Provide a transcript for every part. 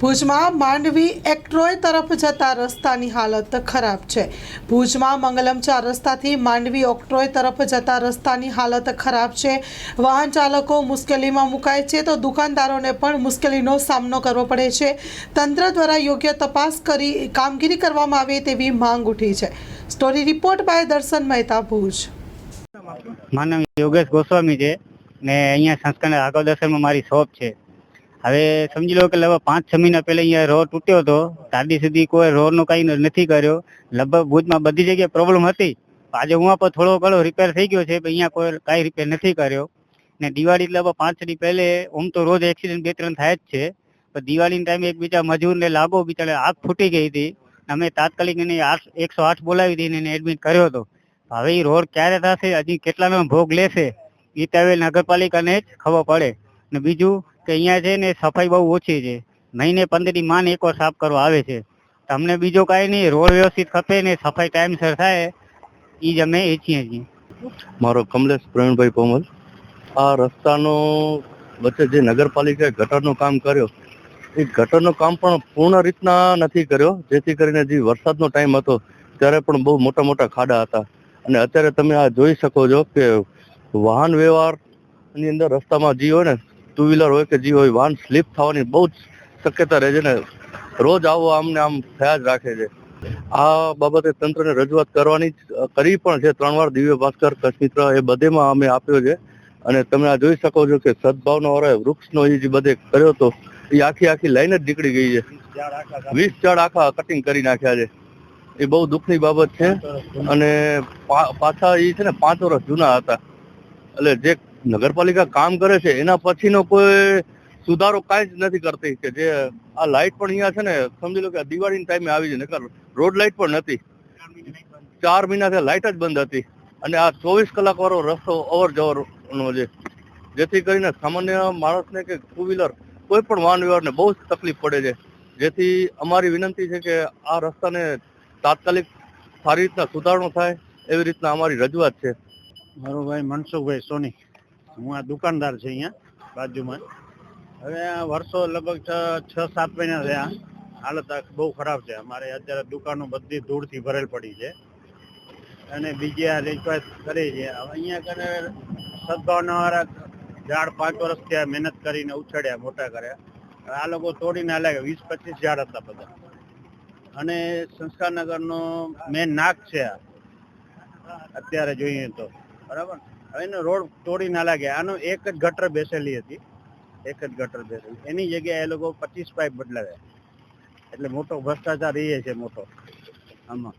ભુજમાં માંડવી એક્ટ્રોય તરફ જતા રસ્તાની હાલત ખરાબ છે. ભુજમાં મંગલમ ચાર રસ્તાથી માંડવી ઓક્ટ્રોય તરફ જતા રસ્તાની હાલત ખરાબ છે. વાહન ચાલકો મુશ્કેલીમાં મુકાય છે તો દુકાનદારોને પણ મુશ્કેલીનો સામનો કરવો પડે છે. તંત્ર દ્વારા યોગ્ય તપાસ કરી કામગીરી કરવામાં આવે તેવી માંગ ઉઠી છે. સ્ટોરી રિપોર્ટ બાય દર્શન મહેતા ભુજ. મારું યોગેશ ગોસ્વામી છે ને અહીંયા સંસ્કાર આગળ દર્શનમાં મારી શોપ છે. હવે સમજી લો કે લગભગ પાંચ છ મહિના પહેલા અહીંયા રો તૂટ્યો હતો. તાદી સુધી કોઈ રોડનો કાંઈ નથી કર્યો. લગભગ ભુજમાં બધી જગ્યાએ પ્રોબ્લેમ હતી. આજે હું પર થોડો ઘણો રિપેર થઈ ગયો છે અહીંયા કોઈ કાંઈ રિપેર નથી કર્યો. ને દિવાળી લગભગ પાંચ દી પહેલે આમ તો રોજ એક્સિડન્ટ બે ત્રણ થાય જ છે. પણ દિવાળીના ટાઈમે એક બીજા મજૂરને લાગો બિચારે આગ ફૂટી ગઈ હતી. અમે તાત્કાલિક એને આઠ, એકસો આઠ બોલાવી હતી એને એડમિટ કર્યો હતો. હવે એ રોડ ક્યારે થશે, હજી કેટલાનો ભોગ લેશે એ ત્યારે નગરપાલિકાને જ ખબર પડે. ને બીજું કે અહીંયા છે ને સફાઈ બહુ ઓછી છે. મહિને પંદરી માન માન એકવાર સાફ કરવા આવે છે. તમને બીજો કાંઈ નહીં, રોડ વ્યવસ્થિત ખપે ને સફાઈ ટાઈમસર થાય એ જ અમે ઈચ્છીએ છીએ. મારો કમલેશ પ્રવીણભાઈ પોમલ. આ રસ્તાનો વચ્ચે જે નગરપાલિકાએ ગટરનું કામ કર્યો, એ ગટરનું કામ પણ પૂર્ણ રીતના નથી કર્યો. જેથી કરીને જે વરસાદનો ટાઈમ હતો, ત્યારે પણ બહુ મોટા મોટા ખાડા હતા. અને અત્યારે તમે આ જોઈ શકો છો કે વાહન વ્યવહારની અંદર રસ્તામાં જે હોય ને ટુ વ્હીલર હોય કે જે હોય, વાહન સ્લીપ થવાની બહુ જ શક્યતા રહે છે ને રોજ આવો આમને આમ થયા જ રાખે છે. આ બાબતે તંત્રને રજૂઆત કરવાની કરી પણ છે. ત્રણ વાર દિવ્ય ભાસ્કર કચ્છ મિત્ર એ બધેમાં અમે આપ્યો છે. અને તમે આ જોઈ શકો છો કે સદભાવનો અરે વૃક્ષનો એ જે બધે કર્યો હતો એ આખી આખી લાઈન જ નીકળી ગઈ છે. વીસ ઝાડ આખા કટિંગ કરી નાખ્યા છે. એ બહુ દુઃખની બાબત છે. અને પાછા એ છે ને પાંચ વર્ષ જૂના હતા. એટલે જે નગરપાલિકા કામ કરે છે, એના પછીનો કોઈ સુધારો કાંઈ જ નથી કરતી કે જે આ લાઇટ પણ અહીંયા છે ને, સમજી લો કે દિવાળીના ટાઈમે આવી છે, નકર રોડ લાઇટ પણ નથી. ચાર મહિનાથી લાઇટ જ બંધ હતી. અને આ ચોવીસ કલાક વાળો રસ્તો અવર જવરનો છે જેથી કરીને સામાન્ય માણસને કે ટુ વ્હીલર કોઈ પણ વાહન વ્યવહારને બહુ જ તકલીફ પડે છે. જેથી અમારી વિનંતી છે કે આ રસ્તાને તાત્કાલિક સારી રીતના સુધારણો થાય એવી રીતના અમારી રજૂઆત છે. મારો ભાઈ મનસુખભાઈ સોની. હું આ દુકાનદાર છે અહીંયા, બાજુમાં. હવે વર્ષો લગભગ છ છ, સાત મહિના થયા. હાલત બહુ ખરાબ છે. અમારે અત્યારે દુકાનો બધી ધૂળથી ભરેલ પડી છે. અને બીજી આ રિક્વેસ્ટ કરી છે. અહીંયા કને સદભાવનાવાળા ઝાડ પાંચ વર્ષ થયા મહેનત કરીને ઉછેડ્યા મોટા કર્યા. આ લોકો તોડીને લાગે વીસ, પચીસ ઝાડ હતા બધા. અને સંસ્કારનગરનો મેન નાક છે આ. અત્યારે જોઈએ તો. બરાબર? એનો રોડ તોડી ના લાગે. આનો એક જ ગટર બેસેલી હતી. એક જ ગટર બેસેલી. એની જગ્યાએ એ લોકો પચીસ પાઇપ બદલાવ્યા. એટલે મોટો ભ્રષ્ટાચાર એ છે મોટો. આમાં.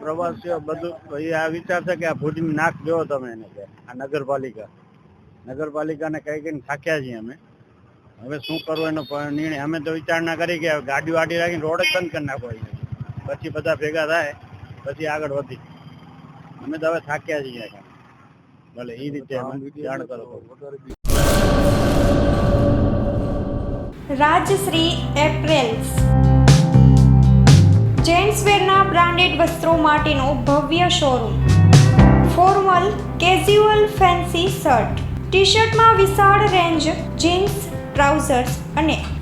પ્રવાસીઓ બધું એ આ વિચાર છે કે આ ભુજ નાક જોવો તમે એને કે આ નગરપાલિકા. નગરપાલિકાને કઈ કઈ થાક્યા છીએ અમે. હવે શું કરવું એનો નિર્ણય. અમે તો વિચારણા કરી કે ગાડીઓ આડી વાડી રાખીને રોડ જ બંધ કરી નાખો. પછી બધા ભેગા થાય પછી આગળ વધી. અમે તો હવે થાક્યા છીએ ભલે એ રીતે જાણ કરો રાજશ્રી એપ્રેલ્સ. જેન્ટ્સ વેરના બ્રાન્ડેડ વસ્ત્રો માટેનો ભવ્ય showroom. Formal casual fancy shirt. T શર્ટમાં વિશાળ રેન્જ જીન્સ ટ્રાઉઝર્સ અને